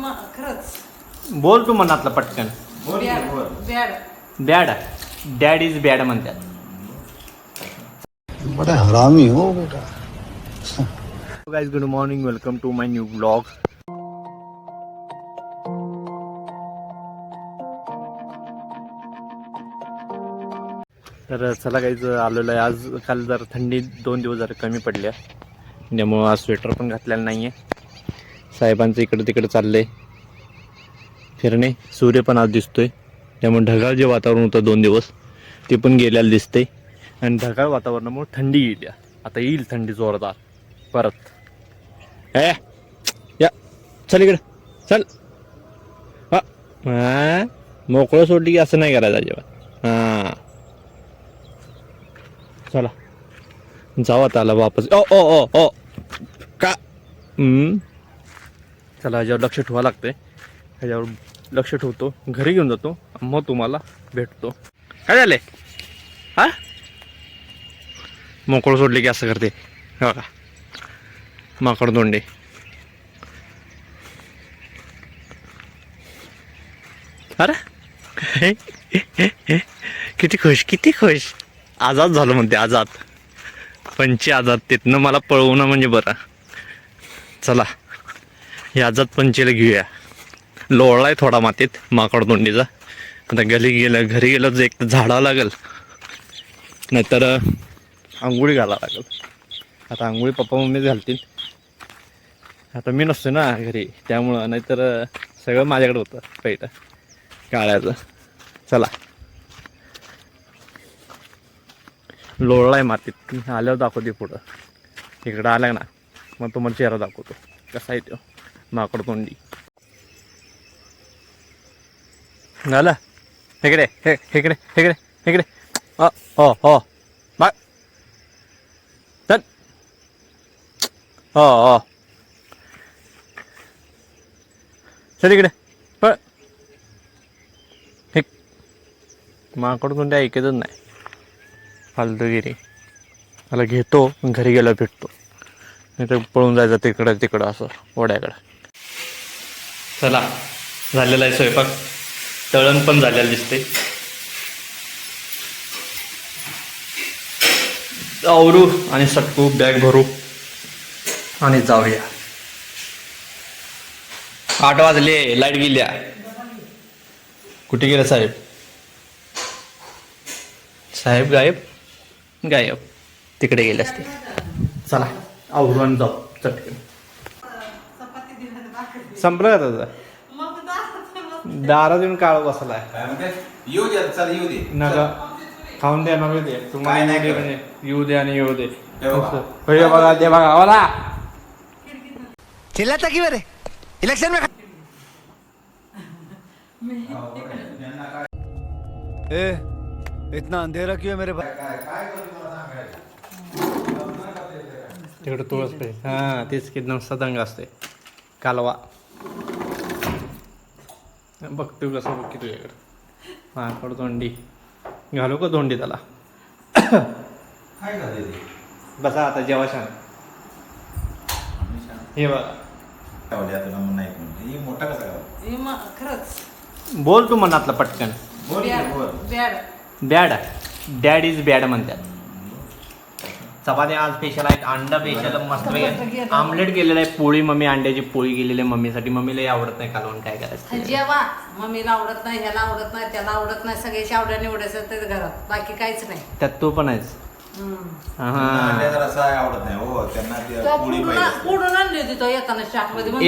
म- खरंच. बोल तू मनातलं पटकन. बोल की, बॅड बोल. बॅड डॅड इज बॅड म्हणतात. बड़ा हरामी हो बेटा। Guys good morning welcome to my new blog तर चला काहीच आलेलं आहे आज. काल जर थंडी दोन दिवस जरा कमी पडल्या. त्यामुळं आज स्वेटर पण घातलेलं नाही आहे साहेबांचं इकडं तिकडं चाललंय. फिरणे. सूर्य पण आज दिसतोय. त्यामुळे ढगाळ जे वातावरण होतं दोन दिवस ते पण गेल्याला दिसतंय. आणि ढगाळ वातावरणामुळे थंडी येईल आता येईल थंडी जोरदार. परत. ए या. चल इकडे. चल. हा. मोकळं सोडली की असं नाही करायचं अजिबात. हां. चला. जाऊ आता आला वापस. ओ ओ ओ ओ. का? चला ह्याच्यावर लक्ष ठेवावं लागतंय. ह्याच्यावर लक्ष ठेवतो. घरी घेऊन जातो. मग तुम्हाला भेटतो. काय झाले हा? मोकळं सोडले की असं करते. बघा. माकड दोंडे अरे? किती खुश किती खुश. आजाद झालो म्हणते आजाद पंची आजाद तिथनं मला पळवणं म्हणजे बरं. चला. हे आजाद पंचीला घेऊया. लोळलाय थोडा मातीत माकड तोंडीचा. आता गली गेलं घरी गेलं तर एक तर झाडावं लागेल. नाहीतर आंघोळी घालावं लागेल. आता आंघोळी पप्पा मम्मीच घालतील. आता मी नसतो ना घरी त्यामुळं नाहीतर सगळं माझ्याकडे होतं पहिलं. काळ्याचं. चला. लोळलाय मातीत. आल्यावर दाखवते पुढं. इकडं आल्या ना मग तुम्हाला चेहरा दाखवतो. कसा आहे तो? माकड तोंडी झालं इकडे हे इकडे इकडे इकडे. अ हो हो बाय चल. हो हो चल इकडे. पळ. हे. माकड कोणते ऐकतच नाही. फालतूगिरी. मला घेतो घरी गेला भेटतो नाही तर पळून जायचं तिकडं तिकडं असं ओढ्याकडं चला झालेला आहे स्वयंपाक. तळण पण झालेलं दिसते आवरू आणि सटकू बॅग भरू आणि जाऊया. आठ वाजले लाइट गेल्या. कुठे गेला साहेब? साहेब गायब? गायब. तिकडे गेले असते. चला आवरू आणि जाऊ. चटकन संपलं का त्याचं मग दारात दारात येऊन काळ बसलाय काय म्हणते? येऊ दे आता, चल येऊ दे. नका. खाऊन द्या नका दे. तुम्हाला काय नाही येऊ दे करत. म्हणजे येऊ दे आणि येऊ दे. हे बघा. पहिले बघा ते बघा. मला चिल्लाता की बरे? इलेक्शन में ए इतना अंधेरा क्यों है मेरे पास? तिकडे तुळस पे. हा तेच की एकदम सदंग असते कालवा. बघतो कसं बघ की तुझ्याकडे माकड दोंडी घालू का दोंडी त्याला? बसा आता जेव्हा छान हे बघा मोठा कसा खरंच बोल तू मनातलं पटकन bad. Bad bad dad is bad म्हणतात चपाती आज स्पेशल आहेत अंडा स्पेशल मस्त आमलेट केलेलं आहे पोळी मम्मी अंड्याची पोळी केलेली आहे मम्मीसाठी. मम्मीला आवडत नाही कालवण काय करायचं मम्मीला आवडत नाही ह्याला आवडत नाही त्याला आवडत नाही सगळ्याची आवडा निवडायचं ते घरात. बाकी काहीच नाही. त्यात तू पण आहेस हा.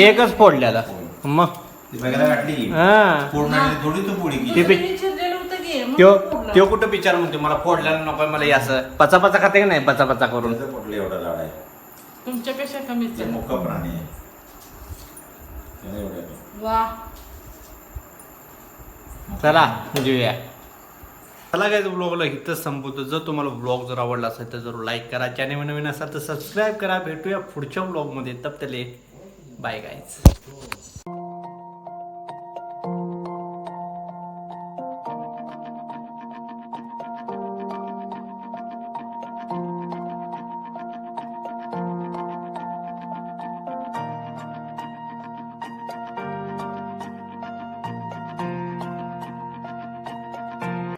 एकच फोडल्याला मग. हा. थोडी तू पोळी त्यो. त्यो कुठं पिक्चर म्हणते मला फोडल्याला नको मला हे असं पचा पचा खाते का नाही पचा पचा करून पोटलं एवढा लाड आहे? तुमच्यापेक्षा कमीच ते आहे. मोठा प्राणी आहे. त्याला एवढं. वा. चला जेऊया. चला काय ब्लॉगला इथंच संपवतो. जर तुम्हाला ब्लॉग जर आवडला असेल तर जरूर लाईक करा. चॅनल नवीन असाल तर सबस्क्राईब करा. भेटूया पुढच्या ब्लॉगमध्ये तब तले बाय गाईज